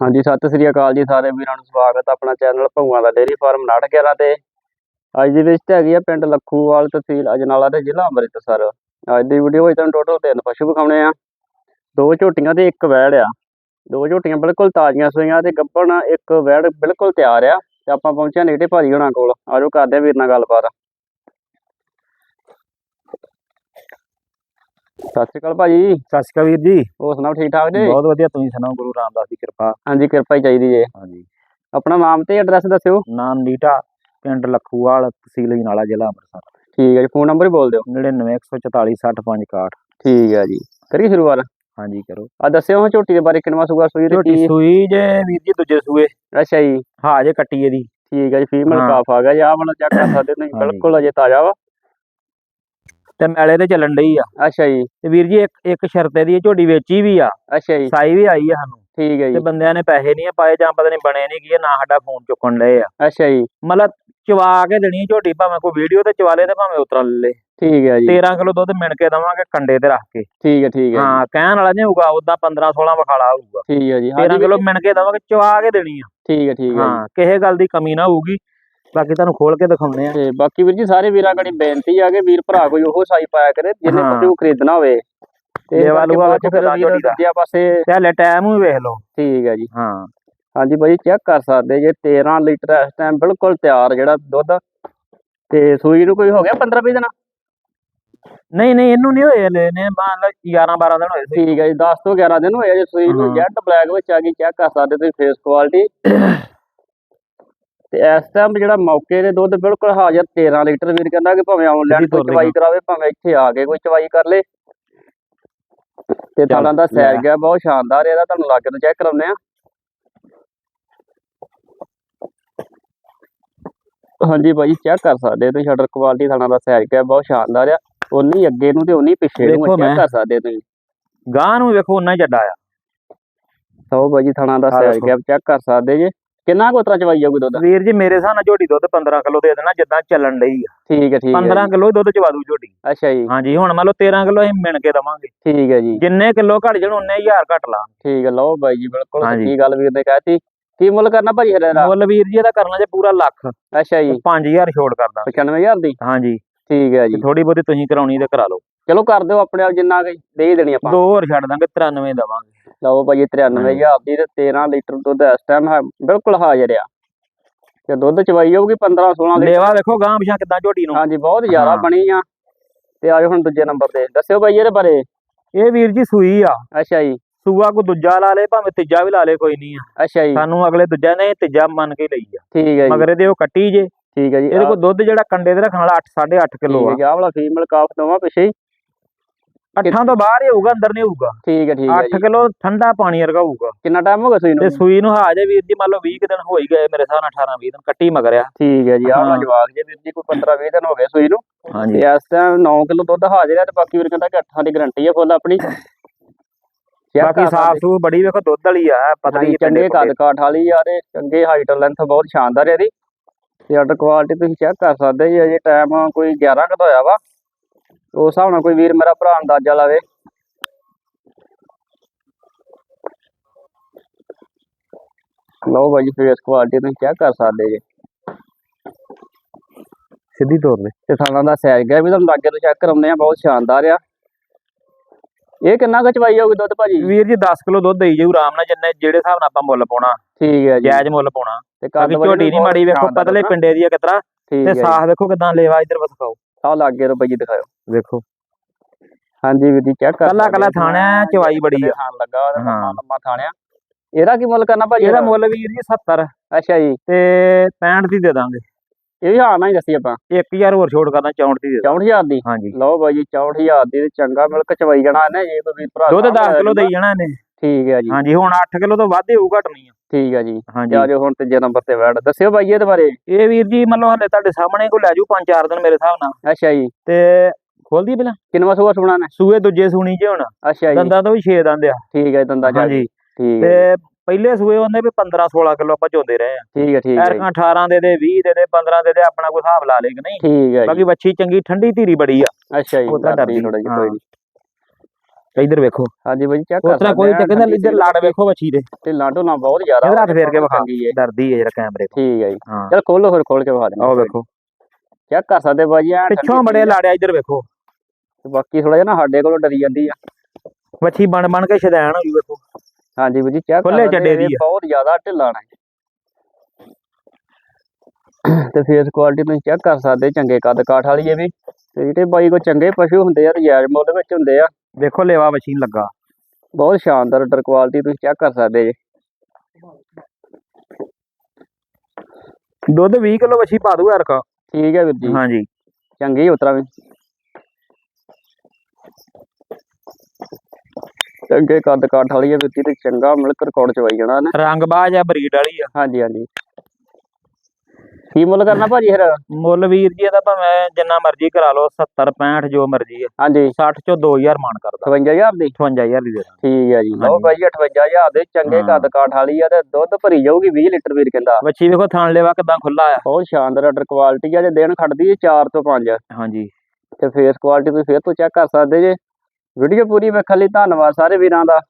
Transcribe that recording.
ਹਾਂਜੀ, ਸਤਿ ਸ੍ਰੀ ਅਕਾਲ ਜੀ ਸਾਰੇ ਵੀਰਾਂ ਨੂੰ, ਸਵਾਗਤ ਹੈ ਆਪਣਾ ਚੈਨਲ ਭੰਗੂਆਂ ਦਾ ਡੇਅਰੀ ਫਾਰਮ 911 ਤੇ। ਅੱਜ ਦੀ ਵਿਜ਼ਿਟ ਹੈਗੀ ਆ ਪਿੰਡ ਲੱਖੂਵਾਲ ਤਹਿਸੀਲ ਅਜਨਾਲਾ ਤੇ ਜ਼ਿਲ੍ਹਾ ਅੰਮ੍ਰਿਤਸਰ। ਅੱਜ ਦੀ ਵੀਡੀਓ ਵਿੱਚ ਤੁਹਾਨੂੰ ਟੋਟਲ ਤਿੰਨ ਪਸ਼ੂ ਵਿਖਾਉਣੇ ਆ। ਦੋ ਝੋਟੀਆਂ ਤੇ ਇੱਕ ਵੈੜ ਆ। ਦੋ ਝੋਟੀਆਂ ਬਿਲਕੁਲ ਤਾਜ਼ੀਆਂ ਸੂਈਆਂ ਤੇ ਗੱਭਣ ਇੱਕ ਵੈੜ ਬਿਲਕੁਲ ਤਿਆਰ ਆ। ਤੇ ਆਪਾਂ ਪਹੁੰਚਿਆ ਨੇੜੇ ਭਾਜੀ ਹੋਣਾ ਕੋਲ। ਆਜੋ ਕਰਦੇ ਵੀਰ ਨਾਲ ਗੱਲਬਾਤ। ਸਤਿ ਸ੍ਰੀ ਅਕਾਲ ਭਾਜੀ। ਸਤਿ ਸ਼੍ਰੀ ਅਕਾਲ ਵੀਰ ਜੀ। ਹੋਰ ਸੁਣਾਓ ਠੀਕ ਠਾਕ ਜੀ? ਬਹੁਤ ਵਧੀਆ ਤੁਸੀਂ ਸੁਣਾਓ ਗੁਰੂ ਰਾਮਦਾਸ ਦੀ ਕਿਰਪਾ। ਹਾਂਜੀ ਕਿਰਪਾ ਹੀ ਚਾਹੀਦੀ ਜੇ। ਹਾਂਜੀ। ਆਪਣਾ ਨਾਮ ਤੇ ਐਡਰੈਸ ਦੱਸਿਓ। ਨਾਮ ਨੀਟਾ ਪਿੰਡ ਲੱਖੂਵਾਲ ਤਹਿਸੀਲ ਜਨਾਲਾ ਜ਼ਿਲ੍ਹਾ ਅੰਮ੍ਰਿਤਸਰ। ਠੀਕ ਹੈ ਜੀ ਫੋਨ ਨੰਬਰ ਹੀ ਬੋਲ ਦਿਓ। 9914460561 ਠੀਕ ਹੈ ਜੀ। ਕਰੀਏ ਸ਼ੁਰੂਆਤ। ਹਾਂਜੀ ਕਰੋ। ਆ ਦੱਸਿਓ ਝੋਟੀ ਦੇ ਬਾਰੇ ਕਿੰਨਵਾ ਸੂਆ ਸੂਈ ਝੋਟੀ ਸੂਈ ਜੇ ਵੀਰ ਜੀ ਦੂਜੇ ਸੂਏ। ਅੱਛਾ ਜੀ। ਹਾਂ ਜੇ ਕੱਟੀ ਇਹਦੀ। ਠੀਕ ਹੈ ਜੀ ਫੀਮੇਲ। ਕਾਫ ਆ ਗਿਆ ਜੀ ਆਹ ਵਾਲਾ ਚੈੱਕ ਕਰ ਸਕਦੇ ਤੁਸੀਂ। ਬਿਲਕੁਲ ਅਜੇ ਤਾਜ਼ਾ ਵਾ। ਤੇ ਮੈਲੇ ਤੇ ਚੱਲਣ ਡਈ ਆ। ਅੱਛਾ ਜੀ। ਤੇ ਵੀਰ ਜੀ ਇੱਕ ਇੱਕ ਸ਼ਰਤ ਇਹਦੀ ਇਹ ਝੋਟੀ ਵੇਚੀ ਵੀ ਆ। ਅੱਛਾ ਜੀ। ਸਾਈ ਵੀ ਆਈ ਆ ਸਾਨੂੰ। ਠੀਕ ਹੈ ਤੇ ਜੀ। ਬੰਦਿਆਂ ਨੇ ਪੈਸੇ ਨਹੀਂ ਪਾਏ ਜਾਂ ਪਤਾ ਨਹੀਂ ਬਣੇ ਨਹੀਂ ਕੀ ਨਾ ਸਾਡਾ ਫੋਨ ਚੁੱਕਣ ਲਏ ਆ। ਅੱਛਾ ਜੀ। ਮਤਲਬ ਚਵਾ ਕੇ ਦੇਣੀ ਝੋਟੀ ਭਾਵੇਂ ਕੋਈ ਵੀਡੀਓ ਤੇ ਚਵਾ ਲੇ ਤੇ ਭਾਵੇਂ ਉਤਰਾ ਲੈ ਠੀਕ ਹੈ ਜੀ। 13 ਕਿਲੋ ਦੁੱਧ ਮਿਣ ਕੇ ਦਵਾਂਗੇ ਕੰਡੇ ਤੇ ਰੱਖ ਕੇ। ਠੀਕ ਹੈ ਠੀਕ ਹੈ ਹਾਂ ਕਹਿਣ ਵਾਲਾ ਨਹੀਂ ਹੋਊਗਾ ਉਦਾਂ 15 16 ਵਿਖਾਲਾ ਹੋਊਗਾ। ਠੀਕ ਹੈ ਜੀ। 13 ਕਿਲੋ ਮਿਣ ਕੇ ਦਵਾਂਗੇ ਚਵਾ ਕੇ ਦੇਣੀ ਆ। ਠੀਕ ਹੈ ਠੀਕ ਹੈ ਹਾਂ ਕਿਸੇ ਗੱਲ ਦੀ ਕਮੀ ਨਾ ਹੋਊਗੀ। ਬਾਕੀ ਤੁਹਾਨੂੰ ਖੋਲ ਕੇ ਦਿਖਾਉਂਦੇ ਆ। ਤੇ ਬਾਕੀ ਵੀਰ ਜੀ ਸਾਰੇ ਵੀਰਾਂ ਕੜੀ ਬੇਨਤੀ ਆ ਕਿ ਵੀਰ ਭਰਾ ਕੋਈ ਉਹ ਸਾਈ ਪਾਇਆ ਕਰੇ ਜਿਹਨੇ ਹਾਂ। ਪਸ਼ੂ ਖਰੀਦਣਾ ਹੋਵੇ। ਤੇ ਲੇਵਾ ਬਾਕੀ ਲੂਆ ਬਾਅਦ ਚ ਵੇਖੋ ਫਿਰ ਵੀਰ ਝੋਟੀ ਦਾ। ਦੂਜਿਆਂ ਪਾਸੇ ਹਲੇ ਟਾਈਮ ਵੀ ਵੇਖ ਲਓ। ਠੀਕ ਹੈ ਜੀ। ਹਾਂ। ਹਾਂਜੀ ਭਾਜੀ ਚੈੱਕ ਕਰ ਸਕਦੇ ਜੇ 13 ਲੀਟਰ ਇਸ ਟਾਈਮ ਬਿਲਕੁਲ ਤਿਆਰ ਜਿਹੜਾ ਦੁੱਧ। ਤੇ ਸੂਈ ਨੂੰ ਕੋਈ ਹੋ ਗਿਆ 15 20 ਦਿਨ? ਨਹੀਂ ਨਹੀਂ ਇਹਨੂੰ ਨਹੀਂ ਹੋਏ ਹਲੇ ਨੇ ਮੰਨ ਲਓ 11 12 ਦਿਨ ਹੋਏ ਠੀਕ ਹੈ ਜੀ 10 ਤੋਂ 11 ਦਿਨ ਹੋਏ ਆ ਜੇ ਸੂਈ ਨੂੰ ਹਾਂ। ਜੈਟ ਬਲੈਕ ਵਿੱਚ ਆ ਗਈ ਚੈੱਕ ਕਰ ਸਕਦੇ ਤੁਸੀਂ ਫੇਸ ਕੁਆਲਿਟੀ ਤੇ ਇਸ ਟਾਈਮ ਜਿਹੜਾ ਮੌਕੇ ਦੇ ਦੁੱਧ ਬਿਲਕੁਲ ਹਾਜ਼ਰ 13 ਲੀਟਰ ਵੀਰ ਕਹਿੰਦਾ ਕਿ ਭਾਵੇਂ ਆਨਲਾਈਨ ਕੋਈ ਚਵਾਈ ਕਰਾਵੇ ਭਾਵੇਂ ਇੱਥੇ ਆ ਕੇ ਕੋਈ ਚਵਾਈ ਕਰ ਲੇ ਤੇ ਥਾਲਾਂ ਦਾ ਸੈਰ। ਗਿਆ ਬਹੁਤ ਸ਼ਾਨਦਾਰ ਇਹਦਾ ਤੁਹਾਨੂੰ ਲਾਗੇ ਤੋਂ ਚੈੱਕ ਕਰਾਉਂਦੇ ਆ ਹਾਂਜੀ ਭਾਜੀ ਚੈੱਕ ਕਰ ਸਕਦੇ ਤੁਸੀਂ ਸ਼ਟਰ ਕੁਆਲਿਟੀ ਥਾਲਾਂ ਦਾ ਸੈਰ ਗਿਆ ਬਹੁਤ ਸ਼ਾਨਦਾਰ ਆ ਉਨੀ ਅੱਗੇ ਨੂੰ ਤੇ ਉਨੀ ਪਿੱਛੇ ਨੂੰ ਚੈੱਕ। ਕਰ ਸਕਦੇ ਤੁਸੀਂ ਗਾਂ ਨੂੰ ਵੇਖੋ ਉਨਾ ਹੀ ਚੱਡਾ ਆ ਸੋ ਭਾਜੀ ਥਾਲਾਂ ਦਾ ਸੈਰ। ਗਿਆ ਚੈੱਕ ਕਰ ਸਕਦੇ ਜੇ ਕਿੰਨਾ ਕੋਤਰਾ ਚਵਾਈ ਜਾਊਗੀ ਦੁੱਧ? ਵੀਰ ਜੀ ਮੇਰੇ ਹਿਸਾਬ ਨਾਲ ਝੋਟੀ ਦੁੱਧ 15 ਕਿਲੋ ਦੇ ਦੇਣਾ ਜਿੱਦਾਂ ਚੱਲਣ ਡਈ ਆ। ਠੀਕ ਹੈ ਠੀਕ ਹੈ। 15 ਕਿਲੋ ਦੁੱਧ ਚਵਾ ਦੂ ਝੋਟੀ। ਅੱਛਾ ਜੀ। ਹਾਂਜੀ ਹੁਣ ਮੰਨ ਲਓ 13 ਕਿਲੋ ਅਸੀਂ ਮਿਣ ਕੇ ਦਵਾਂਗੇ। ਠੀਕ ਹੈ ਜੀ। ਜਿੰਨੇ ਕਿਲੋ ਘਟ ਜਾਣ ਉਨੇ ਹਜ਼ਾਰ ਘਟ ਲਾ ਠੀਕ ਹੈ ਲਓ ਬਾਈ ਜੀ ਬਿਲਕੁਲ। ਸੱਚੀ ਗੱਲ ਵੀਰ ਨੇ ਕਹਿਤੀ ਕੀ ਮੁੱਲ ਕਰਨਾ ਭਾਜੀ ਹਰੇ ਦਾ ਮੁੱਲ ਵੀਰ ਜੀ ਇਹਦਾ ਕਰਨਾ ਜੇ ਪੂਰਾ ਲੱਖ। ਅੱਛਾ ਜੀ। 5000 ਛੋੜ ਕਰ ਦਾਂਗੇ 95000 ਦੀ? ਹਾਂਜੀ। ਠੀਕ ਹੈ ਜੀ। ਥੋੜੀ ਬਹੁਤੀ ਤੁਸੀਂ ਕਰਾਉਣੀ ਤੇ ਕਰਾ ਲਓ। ਚਲੋ ਕਰ ਦਿਓ ਆਪਣੇ ਆਪ ਜਿੰਨਾ ਕੁ ਦੇ ਹੀ ਦੇਣੀ ਆਪਾਂ। ਦੋ ਹੋਰ ਛੱਡ ਦਾਂਗੇ 93 ਦਵਾਂਗੇ। ਲਓ ਭਾਜੀ 93000 ਦੀ ਤੇ 13 ਲੀਟਰ ਦੁੱਧ ਇਸ ਟਾਈਮ ਬਿਲਕੁਲ ਹਾਜ਼ਰ ਆ। ਤੇ ਦੁੱਧ ਚਵਾਈ ਜਾਊਗੀ 15 16 ਲੀਟਰ। ਲੇਵਾ ਵੇਖੋ ਗਾਂ ਪਿਛਾਂ ਕਿੱਦਾਂ ਝੋਟੀ ਨੂੰ। ਹਾਂਜੀ ਬਹੁਤ ਜ਼ਿਆਦਾ ਹਾਂ। ਬਣੀ ਆ। ਤੇ ਆਜੋ ਹੁਣ ਦੂਜੇ ਨੰਬਰ ਤੇ। ਦੱਸਿਓ ਭਾਈ ਇਹਦੇ ਬਾਰੇ। ਇਹ ਵੀਰ ਜੀ ਸੂਈ ਆ। ਅੱਛਾ ਜੀ। ਸੂਆ ਕੋ ਦੂਜਾ ਲਾ ਲੇ ਭਾਵੇਂ ਤੀਜਾ ਵੀ ਲਾ ਲੇ ਕੋਈ ਨਹੀਂ ਆ। ਅੱਛਾ ਜੀ। ਸਾਨੂੰ ਅਗਲੇ ਦੂਜਾ ਨੇ ਤੀਜਾ ਮੰਨ ਕੇ ਲਈ ਆ। ਠੀਕ ਹੈ ਜੀ। ਮਗਰ ਇਹਦੇ ਉਹ ਕੱਟੀ ਜੇ। ਠੀਕ ਹੈ ਜੀ। ਇਹਦੇ ਕੋਲ ਦੁੱਧ ਜਿਹੜਾ ਕੰਡੇ ਤੇ ਰੱਖਣ ਵਾਲਾ 8 8.5 ਕਿਲੋ ਆ। ਆਹ ਵਾਲਾ ਫੀਮੇਲ ਕਾਫ ਦੋਵਾਂ ਪਿੱਛੇ ਹੀ। ਅੱਠਾਂ ਤੋਂ ਬਾਹਰ ਹੀ ਹੋਊਗਾ ਅੰਦਰ ਨਹੀਂ ਹੋਊਗਾ। ਠੀਕ ਹੈ ਠੀਕ ਹੈ 8 ਜੀ। ਕਿਲੋ ਠੰਡਾ ਪਾਣੀ ਵਰਗਾ ਹੋਊਗਾ। ਕਿੰਨਾ ਟਾਈਮ ਹੋ ਗਿਆ ਸੂਈ ਨੂੰ? ਤੇ ਸੂਈ ਨੂੰ ਹਾਜੇ ਵੀਰ ਜੀ ਮੰਨ ਲਓ 20 ਕੁ ਦਿਨ ਹੋ ਹੀ ਗਏ ਮੇਰੇ ਹਿਸਾਬ ਨਾਲ 18 20 ਦਿਨ ਕੱਟੀ ਮਗਰਿਆ ਠੀਕ ਹੈ ਜੀ ਆਹ। ਜਵਾਕ ਜੇ ਵੀਰ ਜੀ ਕੋਈ 15 20 ਦਿਨ ਹੋ ਗਏ ਸੂਈ ਨੂੰ। ਹਾਂਜੀ। ਇਸ ਟਾਈਮ 9 ਕਿਲੋ ਦੁੱਧ ਹਾਜ਼ਰ ਹੈ ਤੇ ਬਾਕੀ ਵੀਰ ਕਹਿੰਦਾ ਕਿ 8 ਦੀ ਗਾਰੰਟੀ ਹੈ ਫੁੱਲ ਆਪਣੀ। ਬਾਕੀ ਸਾਫ਼। ਸੂ ਬੜੀ ਵੇਖੋ ਦੁੱਧ ਵਾਲੀ ਆ ਪਤਲੀ ਚੰਗੇ ਕੱਦ ਕਾਠ ਵਾਲੀ ਆ ਤੇ ਚੰਗੇ ਹਾਈਟ ਲੈਂਥ ਬਹੁਤ ਸ਼ਾਨਦਾਰ ਹੈ ਇਹਦੀ। ਤੇ ਆਰਡਰ ਕੁਆਲਿਟੀ ਤੁਸੀਂ ਚੈੱਕ ਕਰ ਸਕਦੇ ਜੀ ਅਜੇ ਟਾਈਮ ਕੋਈ 11 ਕੁ ਦਾ ਹੋਇਆ ਵਾ। ਉਸ ਹਿਸਾਬ ਨਾਲ ਕੋਈ ਵੀਰ ਮੇਰਾ ਭਰਾ ਅੰਦਾਜ਼ਾ ਲਾਵੇ। ਲਓ ਬਾਈ ਫੇਸ ਕੁਆਲਿਟੀ ਤੁਸੀਂ ਚੈੱਕ ਕਰ ਸਕਦੇ ਜੀ। ਸਿੱਧੀ ਤੌਰ ਤੇ। ਤੇ ਥਾਣਾ ਦਾ ਸਾਈਜ਼ ਗਿਆ ਵੀ ਤੁਹਾਨੂੰ ਲਾਗੇ ਤੋਂ ਚੈੱਕ ਕਰਾਉਂਦੇ ਆ ਬਹੁਤ ਸ਼ਾਨਦਾਰ ਆ। ਇਹ ਕਿੰਨਾ ਕੁ ਚਵਾਈ ਹੋਊਗੀ ਦੁੱਧ ਭਾਜੀ? ਵੀਰ ਜੀ 10 ਕਿਲੋ ਦੁੱਧ ਦੇਈ ਜਾਊ ਆਰਾਮ ਨਾਲ ਜਿੰਨੇ ਜਿਹੜੇ ਹਿਸਾਬ ਨਾਲ ਆਪਾਂ ਮੁੱਲ ਪਾਉਣਾ। ਠੀਕ ਹੈ ਜੀ। ਜਾਇਜ਼ ਮੁੱਲ ਪਾਉਣਾ। ਤੇ ਵਾਲੀ ਝੋਟੀ ਨਹੀਂ ਮਾੜੀ ਵੇਖੋ ਪਤਲੇ। ਪਿੰਡੇ ਦੀ ਆ ਕਿਤਰਾ। ਤੇ ਸਾਹ ਵੇਖੋ ਕਿਦਾਂ ਲੇਵਾ ਇਧਰ ਬਸਕਾਓ ਆਹ ਲਾਗੇ ਤੋਂ ਭਾਜੀ ਦਿਖਾਓ ਵੇਖੋ। ਹਾਂਜੀ ਵੀਰ ਜੀ ਚੈੱਕ ਕਰ ਕੱਲਾ ਕੱਲਾ ਆ। ਥਾਣਾ ਚਵਾਈ ਬੜੀ ਆ। ਥਾਣ ਲੱਗਾ ਉਹਦਾ ਲੰਮਾ ਹਾਂ। ਲੰਮਾ ਥਾਣਿਆ। ਇਹਦਾ ਕੀ ਮੁੱਲ ਕਰਨਾ ਭਾਜੀ ਇਹਦਾ ਮੁੱਲ ਵੀਰ ਜੀ 70 ਅੱਛਾ ਜੀ। ਤੇ 65 ਦੀ ਦੇ ਦਾਂਗੇ। ਇਹ ਵੀ ਹਾਂ ਨਾ ਹੀ ਦੱਸੀ ਆਪਾਂ। 1000 ਹੋਰ ਛੋੜ ਕਰਦਾ 64 ਦੀ ਦੇ ਦਾਂਗੇ। 64000 ਦੀ? ਹਾਂਜੀ। ਲਓ ਬਾਈ ਜੀ 64000 ਦੀ ਚੰਗਾ ਮਿਲਕ ਚਵਾਈ ਜਾਣਾ ਇਹਨੇ ਜੇ ਕੋਈ ਵੀਰ ਭਰਾ ਦੁੱਧ ਸਾਂਭ 10 ਲਿਆ ਕਿਲੋ। ਦੇਈ ਜਾਣਾ ਇਹਨੇ। ਠੀਕ ਹੈ ਜੀ। ਹਾਂਜੀ ਹੁਣ 8 ਕਿਲੋ ਤੋਂ ਵੱਧ ਹੀ ਹੋਊ ਆ। ਠੀਕ ਹੈ ਜੀ। ਹਾਂਜੀ। ਆਜੋ ਹੁਣ ਤੀਜੇ ਨੰਬਰ ਤੇ ਬੈਠ ਦੱਸਿਓ ਬਾਈ ਇਹਦੇ ਬਾਰੇ। ਇਹ ਵੀਰ ਜੀ ਮੰਨ ਲਓ ਹਲੇ ਤੁਹਾਡੇ ਸਾਹਮਣੇ ਕੋਈ ਲੈ ਜੂ 5-4 ਦਿਨ ਮੇਰੇ ਹਿਸਾਬ ਨਾਲ। ਅੱਛਾ ਜੀ। ਤੇ ਖੋਲਦੀ ਪਹਿਲਾਂ? ਕਿੰਨਵਾ ਸੂਆ ਸੁਣਾ ਨੇ? ਸੂਏ ਦੂਜੇ ਸੂਣੀ ਜੇ ਹੁਣ। ਅੱਛਾ ਜੀ। ਦੰਦਾਂ ਤੋਂ ਵੀ 6 ਦੰਦ ਆ। ਠੀਕ ਹੈ ਦੰਦਾ ਜਾ ਹਾਂਜੀ। ਠੀਕ ਤੇ ਪਹਿਲੇ ਸੂਏ ਉਹਨੇ ਵੀ 15-16 ਕਿਲੋ ਆਪਾਂ ਚੋਂਦੇ ਰਹੇ ਆ। ਠੀਕ ਹੈ ਠੀਕ ਹੈ ਐਰਕਾਂ 18 ਦੇ ਦੇ 20 ਦੇ ਦੇ 15 ਦੇ ਦੇ ਆਪਣਾ ਕੋਈ ਹਿਸਾਬ ਲਾ ਲੇ ਕਿ ਨਹੀਂ। ਠੀਕ ਹੈ ਬਾਕੀ ਵੱਛੀ ਚੰਗੀ ਠੰਡੀ ਧੀਰੀ ਬੜੀ ਆ। ਅੱਛਾ ਜੀ ਉਹ ਤਾਂ ਡਰਦੀ ਥੋੜਾ ਜਿਹਾ। ਕੋਈ ਨੀ। ਇੱਧਰ ਵੇਖੋ। ਹਾਂਜੀ ਬਾਈ ਚੈੱਕ ਕਰ ਸਕਦੇ ਕੋਈ ਆ, ਤੇ ਕਹਿੰਦਾ ਇੱਧਰ ਲੜ ਵੇਖੋ ਵੱਛੀ ਦੇ। ਤੇ ਲਾਡੋ ਨਾ ਬਹੁਤ ਜ਼ਿਆਦਾ ਇਹਦੇ ਹੱਥ ਫੇਰ ਕੇ ਵਿਖਾ। ਡਰਦੀ ਹੈ ਜਿਹੜਾ ਕੈਮਰੇ ਤੋਂ ਠੀਕ ਹੈ ਜੀ। ਚਲ ਖੋਲੋ ਫਿਰ ਖੋਲ ਕੇ ਵਿਖਾ ਦਿੰਦੇ ਆਹ ਵੇਖੋ। ਚੈੱਕ ਕਰ ਸਕਦੇ ਬਾਜੀ ਐਨ ਪਿੱਛੋਂ ਬੜੇ ਲਾੜਿਆ ਇੱਧਰ ਵੇਖੋ। ਬਾਕੀ ਥੋੜਾ ਜਿਹਾ ਨਾ ਸਾਡੇ ਕੋਲੋਂ ਡਰੀ ਜਾਂਦੀ ਆ। ਵੱਛੀ ਬਣ ਬਣ ਕੇ ਸ਼ੈਦਾਨ ਹੋਈ ਵੇਖੋ। ਹਾਂਜੀ ਬਾਜੀ ਚੈੱਕ ਖੁੱਲੇ ਚੱਡੇ ਦੀ ਆ। ਬਹੁਤ ਜ਼ਿਆਦਾ ਢਿੱਲਾ ਨਾ। ਤੇ ਫੇਸ ਕੁਆਲਿਟੀ ਤੁਸੀਂ ਚੈੱਕ ਕਰ ਸਕਦੇ ਚੰਗੇ ਕੱਦ ਕਾਠ ਵਾਲੀ ਇਹ ਵੀ। ਤੇ ਜਿਹੜੇ ਬਾਈ ਕੋ ਚੰਗੇ ਪਸ਼ੂ ਹੁੰਦੇ ਆ ਜਾਇਜ਼ ਮੁੱਲ ਵਿੱਚ ਹੁੰਦੇ ਆ। ਵੇਖੋ ਲੇਵਾ ਵੱਛੀ ਨੂੰ ਲੱਗਾ। ਬਹੁਤ ਸ਼ਾਨਦਾਰ ਡਰ ਕੁਆਲਿਟੀ ਤੁਸੀਂ ਚੈੱਕ ਕਰ ਸਕਦੇ ਜੀ। ਦੁੱਧ 20 ਕਿਲੋ ਵੱਛੀ ਪਾ ਦੂਗਾ ਰਕਾ ਠੀਕ ਹੈ ਵੀਰ ਜੀ। ਹਾਂਜੀ। ਚੰਗੀ ਉਤਰਾ ਵੀ। ਚੰਗੇ ਕੱਦ ਕਾਠ ਵਾਲੀ ਹੈ ਵੀਰ ਜੀ ਤੇ ਚੰਗਾ ਮਿਲਕ ਰਿਕਾਰਡ ਚਵਾਈ ਜਾਣਾ ਨੇ ਰੰਗ ਬਾਜ ਆ ਬਰੀਡ ਵਾਲੀ ਆ। ਹਾਂਜੀ ਹਾਂਜੀ। ਕੀ ਮੁੱਲ ਕਰਨਾ ਭਾਜੀ ਫਿਰ? ਮੁੱਲ ਵੀਰ ਜੀ ਇਹਦਾ ਭਾਵੇਂ ਜਿੰਨਾ ਮਰਜ਼ੀ ਕਰਾ ਲਓ 70 65 ਜੋ ਮਰਜ਼ੀ ਆ ਹਾਂਜੀ। 60 ਚੋਂ 2000 ਮਾਨ ਕਰਦਾ। 55000 ਦੀ? 58000 ਦੀ ਠੀਕ ਹੈ ਜੀ। ਲਓ। ਭਾਈ 58000 ਦੇ ਚੰਗੇ ਹਾਂ। ਕੱਦ ਕਾਠ ਵਾਲੀ ਆ ਤੇ ਦੁੱਧ ਭਰੀ ਜਾਊਗੀ 20 ਲੀਟਰ ਵੀਰ ਕਹਿੰਦਾ। ਵੱਛੀ ਵੇਖੋ ਥਣ ਲੇਵਾ ਕਿਦਾਂ ਖੁੱਲਾ ਆ। ਬਹੁਤ ਸ਼ਾਨਦਾਰ ਆਰਡਰ ਕੁਆਲਿਟੀ ਆ ਜੇ ਦਿਨ ਖੜਦੀ ਹੈ 4 ਤੋਂ 5 ਹਾਂਜੀ। ਤੇ ਫੇਸ ਕੁਆਲਿਟੀ ਤੁਸੀਂ ਫੇਰ ਤੋਂ ਚੈੱਕ ਕਰ ਸਕਦੇ ਜੇ। ਵੀਡੀਓ ਪੂਰੀ ਵੇਖਣ ਲਈ ਧੰਨਵਾਦ ਸਾਰੇ ਵੀਰਾਂ ਦਾ।